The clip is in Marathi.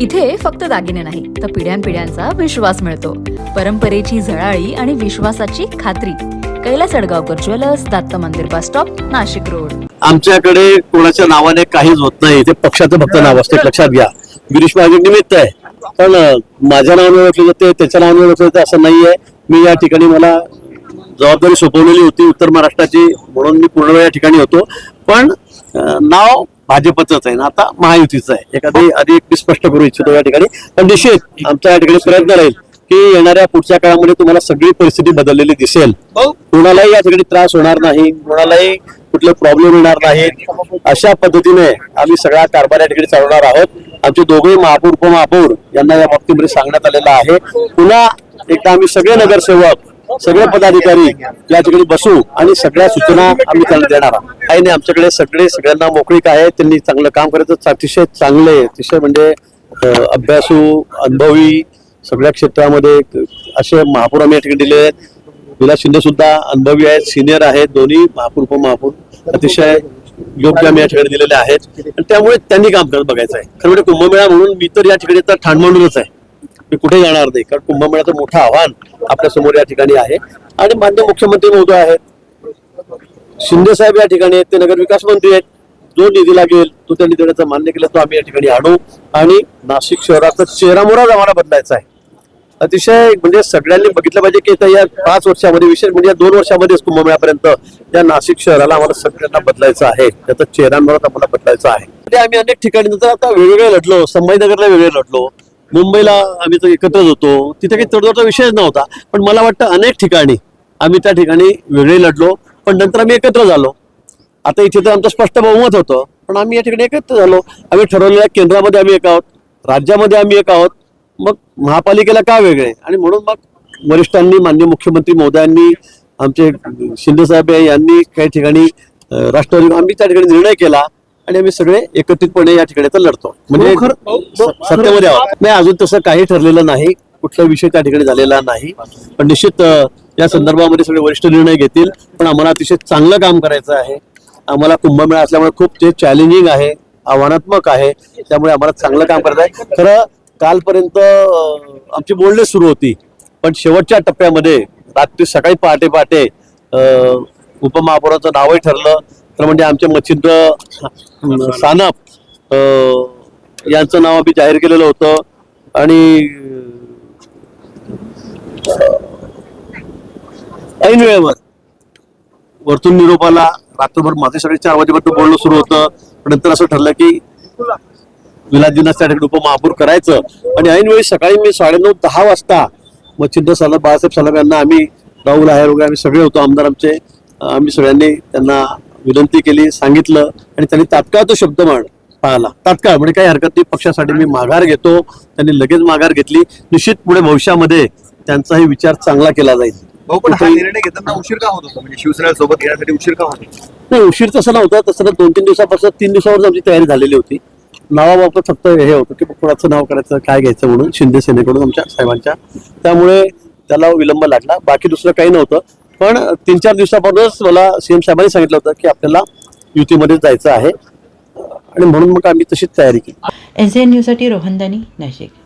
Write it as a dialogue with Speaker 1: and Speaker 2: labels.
Speaker 1: इथे फक्त दागिने नाही तर पिढ्यानपिढ्यांचा विश्वास मिळतो. परंपरेची झळाळी आणि विश्वासाची खात्री. कैलास अडगावकर ज्वेलर्स दत्त मंदिर बस स्टॉप नाशिक रोड.
Speaker 2: आमच्याकडे कोणाच्या नावाने काहीच होत नाही. ते पक्षाचं फक्त नाव असते. लक्षात घ्या. गिरीश महाजन निमित्त आहे. पण माझ्या नावाने ओळखलं जाते त्याच्या नावाने ओळखलं जाते असं नाहीये. मी या ठिकाणी मला जबाबदारी सोपवलेली होती उत्तर महाराष्ट्राची म्हणून मी पूर्ण वेळ या ठिकाणी होतो. पण नाव भाजपचंच आहे ना आता महायुतीचं आहे. एखादी आधी एक मी स्पष्ट करू इच्छितो या ठिकाणी. पण निश्चित आमचा या ठिकाणी प्रयत्न राहील की येणाऱ्या पुढच्या काळामध्ये तुम्हाला सगळी परिस्थिती बदललेली दिसेल. कोणालाही या ठिकाणी त्रास होणार नाही कोणालाही कुठले प्रॉब्लेम येणार नाहीत. अशा पद्धतीने आम्ही सगळा कारभार या ठिकाणी चालवणार आहोत. आमचे दोघे महापौर उपमहापौर यांना या बाबतीमध्ये सांगण्यात आलेलं आहे. पुन्हा एकदा आम्ही सगळे नगरसेवक सगळे पदाधिकारी या ठिकाणी बसू आणि सगळ्या सूचना आम्ही त्यांना देणार आहोत. काही नाही आमच्याकडे सगळे सगळ्यांना मोकळीक आहे त्यांनी चांगलं काम करायचं अतिशय चांगले अतिशय म्हणजे अभ्यासू अनुभवी सगळ्या क्षेत्रामध्ये असे महापौर आम्ही या ठिकाणी दिले आहेत. विलास शिंदे सुद्धा अनुभवी आहेत सिनियर आहेत. दोन्ही महापौर उपमहापौर अतिशय योग्य आम्ही या ठिकाणी दिलेले आहेत. आणि त्यामुळे त्यांनी काम करत बघायचं आहे. खरं म्हणजे कुंभमेळा म्हणून मी तर या ठिकाणी तर ठाणमांडूनच आहे. मी कुठे जाणार नाही. कारण कुंभमेळ्याचं मोठं आव्हान आपल्यासमोर या ठिकाणी आहे. आणि मान्य मुख्यमंत्री महोदय आहेत. शिंदे साहेब या ठिकाणी आहेत ते नगर विकास मंत्री आहेत. जो निधी लागेल तो त्यांनी देण्याचं मान्य केलं तो आम्ही या ठिकाणी आणू. आणि नाशिक शहराचा चेहरामोराच आम्हाला बदलायचा आहे. अतिशय म्हणजे सगळ्यांनी बघितलं पाहिजे की आता या पाच वर्षामध्ये विशेष म्हणजे या दोन वर्षामध्येच कुंभमेळ्यापर्यंत या नाशिक शहराला आम्हाला सगळ्यांना बदलायचं आहे. त्याचा चेहऱ्यांवरच आम्हाला बदलायचं आहे. म्हणजे आम्ही अनेक ठिकाणी नंतर आता वेगवेगळे लढलो संभाजीनगरला वेगळे लढलो. मुंबईला आम्ही तर एकत्रच होतो. तिथे काही तडजोडचा विषयच नव्हता. पण मला वाटतं अनेक ठिकाणी आम्ही त्या ठिकाणी वेगळे लढलो. पण नंतर आम्ही एकत्र झालो. आता इथे तर आमचं स्पष्ट बहुमत होतं. पण आम्ही या ठिकाणी एकत्र झालो. आम्ही ठरवलेल्या केंद्रामध्ये आम्ही एक आहोत. राज्यामध्ये आम्ही एक आहोत. मग महापालिकेला का वेगळे? आणि म्हणून मग वरिष्ठांनी मान्य मुख्यमंत्री महोदयांनी आमचे शिंदे साहेब यांनी काही ठिकाणी राष्ट्रवादी आम्ही त्या ठिकाणी निर्णय केला. आणि आम्ही सगळे एकत्रितपणे या ठिकाणी तर लढतो. म्हणजे स- सत्तेमध्ये आहोत. नाही अजून तसं काही ठरलेलं नाही. कुठला विषय त्या ठिकाणी झालेला नाही. पण निश्चित या संदर्भामध्ये सगळे वरिष्ठ निर्णय घेतील. पण आम्हाला अतिशय चांगलं काम करायचं आहे. आम्हाला कुंभमेळा असल्यामुळे खूप ते चॅलेंजिंग आहे आव्हानात्मक आहे. त्यामुळे आम्हाला चांगलं काम करायचं आहे खरं कालपर्यंत आमची बोलणी सुरू होती. पण शेवटच्या टप्प्यामध्ये रात्री सकाळी पहाटे पहाटे उपमहापौराचं नावही ठरलं. तर म्हणजे आमचे मच्छिंद्र सानप. यांचं नाव आम्ही जाहीर केलेलं होतं. आणि ऐन वेळेवर वरतून निरोपाला रात्रभर माझे सगळे चार वाजेपर्यंत बोलणं सुरू होतं. पण नंतर असं ठरलं की विलासजींना त्या ठिकाणी उपमहापौर करायचं. आणि ऐन वेळी सकाळी मी साडेनऊ दहा वाजता मच्छिंद्र साहेब बाळासाहेब साहेब यांना आम्ही राहुल आहेर वगैरे आम्ही सगळे होतो. आमदार आमचे आम्ही सगळ्यांनी त्यांना विनंती केली सांगितलं आणि त्यांनी तात्काळ तो शब्द मान पाळला. तात्काळ म्हणजे काही हरकत नाही पक्षासाठी मी माघार घेतो. त्यांनी लगेच माघार घेतली. निश्चित पुढे भविष्यामध्ये त्यांचाही विचार चांगला केला जाईल.
Speaker 3: पण हा निर्णय घेताना उशीर का होत होता? म्हणजे शिवसेना सोबत घेण्यासाठी उशीर का होत?
Speaker 2: नाही उशीर तसं नव्हता. तसं तर दोन तीन दिवसापासून तीन दिवसावर आमची तयारी झालेली होती. नावाबाबत फक्त हे होतं की कोणाचं नाव करायचं काय घ्यायचं म्हणून शिंदे सेनेकडून आमच्या साहेबांच्या. त्यामुळे त्याला विलंब लागला. बाकी दुसरं काही नव्हतं. पण तीन चार दिवसापासूनच मला सीएम साहेबांनी सांगितलं होतं की आपल्याला युतीमध्ये जायचं आहे. आणि म्हणून मग आम्ही तशीच तयारी केली.
Speaker 4: एस एन न्यूजसाठी रोहन दानी नाशिक.